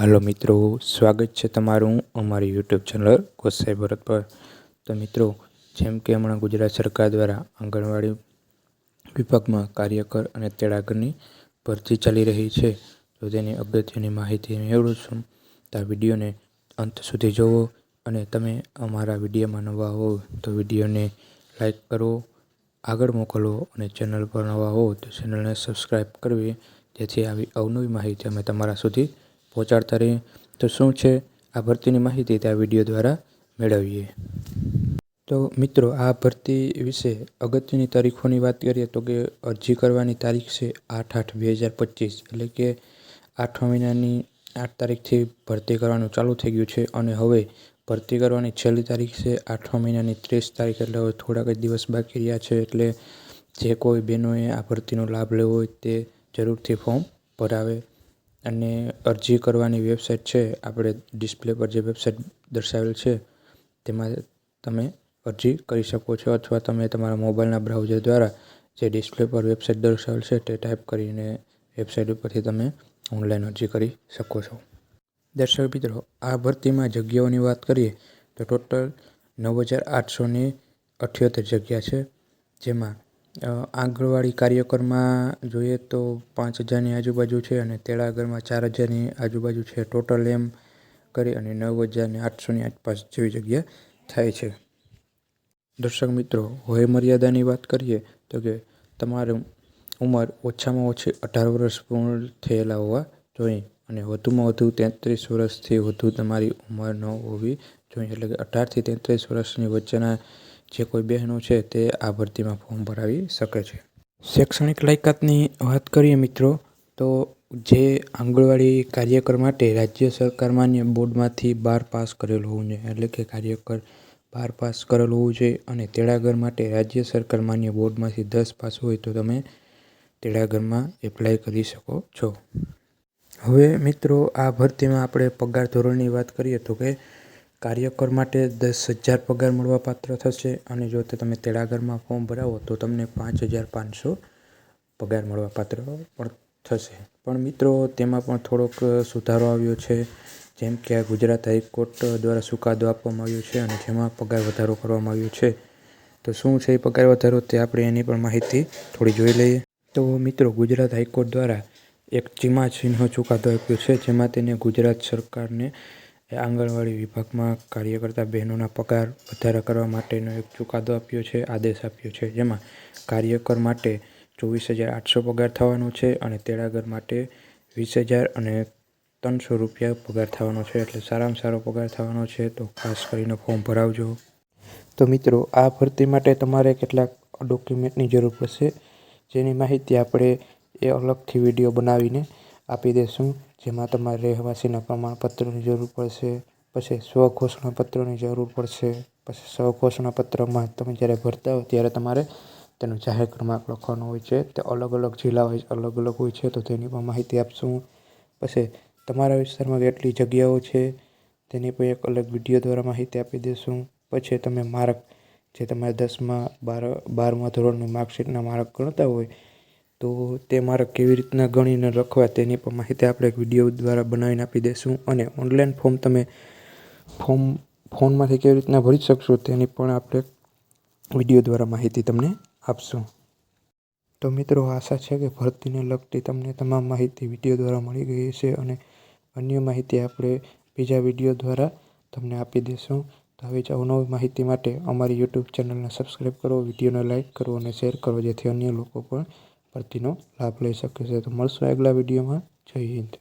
હાલો મિત્રો, સ્વાગત છે તમારું અમારી યુટ્યુબ ચેનલ ગોસાઈ ભરત પર. તો મિત્રો, જેમ કે હમણાં ગુજરાત સરકાર દ્વારા આંગણવાડી વિભાગમાં કાર્યકર અને તેડાગરની ભરતી ચાલી રહી છે, તો તેની અગત્યની માહિતી મેળવું છું. તો આ વિડીયોને અંત સુધી જુઓ અને તમે અમારા વિડીયોમાં નવા હો તો વિડીયોને લાઈક કરો, આગળ મોકલો અને ચેનલ પર નવા હો તો ચેનલને સબસ્ક્રાઈબ કરવી. જેથી આવી અવનવી માહિતી અમે તમારા સુધી પહોંચાડતા રહીએ. તો શું છે? આ ભરતીની માહિતી તે આ વીડિયો દ્વારા મેળવીએ. તો મિત્રો, આ ભરતી વિશે અગત્યની તારીખોની વાત કરીએ તો કે અરજી કરવાની તારીખ છે આઠ આઠ બે હજાર પચીસ. એટલે કે આઠમા મહિનાની આઠ તારીખથી ભરતી કરવાનું ચાલુ થઈ ગયું છે અને હવે ભરતી કરવાની છેલ્લી તારીખ છે આઠમા મહિનાની ત્રીસ તારીખ. એટલે હવે થોડાક જ દિવસ બાકી રહ્યા છે એટલે જે કોઈ બહેનોએ આ ભરતીનો લાભ લેવો હોય તે જરૂરથી ફોર્મ ભરાવે. અને અરજી કરવાની વેબસાઇટ છે, આપણે ડિસ્પ્લે પર જે વેબસાઇટ દર્શાવેલ છે, તેમાં તમે અરજી કરી શકો છો અથવા તમે તમારા મોબાઈલના બ્રાઉઝર દ્વારા જે ડિસ્પ્લે પર વેબસાઇટ દર્શાવેલ છે, તે ટાઈપ કરીને વેબસાઇટ ઉપરથી તમે ઓનલાઈન અરજી કરી શકો છો. દર્શક મિત્રો, આ ભરતીમાં જગ્યાઓની વાત કરીએ, તો ટોટલ નવ હજાર આઠસોને અઠ્યોતેર જગ્યા છે, જેમાં આંગણવાડી કાર્યકરમાં જોઈએ તો પાંચ હજારની આજુબાજુ છે અને તેડાગરમાં ચાર હજારની આજુબાજુ છે. ટોટલ એમ કરી અને નવ હજારને આઠસોની આસપાસ જેવી જગ્યા થાય છે. દર્શક મિત્રો, વય મર્યાદાની વાત કરીએ તો કે તમારું ઉંમર ઓછામાં ઓછી અઢાર વર્ષ પૂર્ણ થયેલા હોવા જોઈએ અને વધુમાં વધુ તેત્રીસ વર્ષથી વધુ તમારી ઉંમર ન હોવી જોઈએ. એટલે કે અઢારથી તેત્રીસ વર્ષની વચ્ચેના જે કોઈ બહેનો છે તે આ ભરતીમાં ફોર્મ ભરાવી શકે છે. શૈક્ષણિક લાયકાતની વાત કરીએ મિત્રો, તો જે આંગણવાડી કાર્યકર માટે રાજ્ય સરકાર માન્ય બોર્ડમાંથી બાર પાસ કરેલું હોવું જોઈએ, એટલે કે કાર્યકર બાર પાસ કરેલું હોવું જોઈએ અને તેડાગર માટે રાજ્ય સરકાર માન્ય બોર્ડમાંથી દસ પાસ હોય તો તમે તેડાગરમાં એપ્લાય કરી શકો છો. હવે મિત્રો, આ ભરતીમાં આપણે પગાર ધોરણની વાત કરીએ તો કે કાર્યકર માટે દસ હજાર પગાર મળવાપાત્ર થશે અને જો તે તમે તેડાગરમાં ફોર્મ ભરાવો તો તમને પાંચ હજાર પાંચસો પગાર મળવાપાત્ર પણ થશે. પણ મિત્રો, તેમાં પણ થોડોક સુધારો આવ્યો છે. જેમ કે આ ગુજરાત હાઈકોર્ટ દ્વારા ચુકાદો આપવામાં આવ્યો છે અને જેમાં પગાર વધારો કરવામાં આવ્યો છે. તો શું છે એ પગાર વધારો તે આપણે એની પણ માહિતી થોડી જોઈ લઈએ. તો મિત્રો, ગુજરાત હાઈકોર્ટ દ્વારા એક ચીમા ચિહ્ન ચુકાદો આપ્યો છે જેમાં તેને ગુજરાત સરકારને આંગણવાડી વિભાગમાં કાર્ય કરતા બહેનોના પગાર વધારા કરવા માટેનો એક ચુકાદો આપ્યો છે, આદેશ આપ્યો છે, જેમાં કાર્યકર માટે ચોવીસ હજાર આઠસો પગાર થવાનો છે અને તેડાગર માટે વીસ હજાર અને ત્રણસો રૂપિયા પગાર થવાનો છે. એટલે સારામાં સારો પગાર થવાનો છે તો ખાસ કરીને ફોર્મ ભરાવજો. તો મિત્રો, આ ભરતી માટે તમારે કેટલાક ડોક્યુમેન્ટની જરૂર પડશે. જેની માહિતી આપણે એ અલગથી વીડિયો બનાવીને આપી દઈશું જેમાં તમારે રહેવાસીના પ્રમાણપત્રની જરૂર પડશે, પછી સ્વઘોષણા પત્રની જરૂર પડશે, પછી સ્વઘોષણા પત્રમાં તમે જ્યારે ભરતા હો ત્યારે તમારે તેનો જાહેર ક્રમાંક લખવાનો હોય છે. તે અલગ અલગ જિલ્લા હોય, અલગ અલગ હોય છે, તો તેની પણ માહિતી આપશું. પછી તમારા વિસ્તારમાં કેટલી જગ્યાઓ છે, તેની પણ એક અલગ વીડિયો દ્વારા માહિતી આપી દઈશું પછી તમે માર્ક, જે તમારે દસમા, બાર, બારમા ધોરણની માર્કશીટના માર્ક ગણતા હોય તો તે મારે કેવી રીતના ગણીને લખવા તેની પણ માહિતી આપણે એક વીડિયો દ્વારા બનાવીને આપી દઈશું અને ઓનલાઈન ફોર્મ તમે ફોર્મ ફોનમાંથી કેવી રીતના ભરી શકશો તેની પણ આપણે વીડિયો દ્વારા માહિતી તમને આપશું. તો મિત્રો, આશા છે કે ભરતીને લગતી તમને તમામ માહિતી વીડિયો દ્વારા મળી ગઈ છે અને અન્ય માહિતી આપણે બીજા વીડિયો દ્વારા તમને આપી દઈશું તો આવી જ અવનવી માહિતી માટે અમારી યુટ્યુબ ચેનલને સબસ્ક્રાઈબ કરો, વિડીયોને લાઇક કરો અને શેર કરો, જેથી અન્ય લોકો પણ ભરતીનો લાભ લઈ શકે છે. તો મળશું આગલા વિડીયોમાં. જય હિન્દ.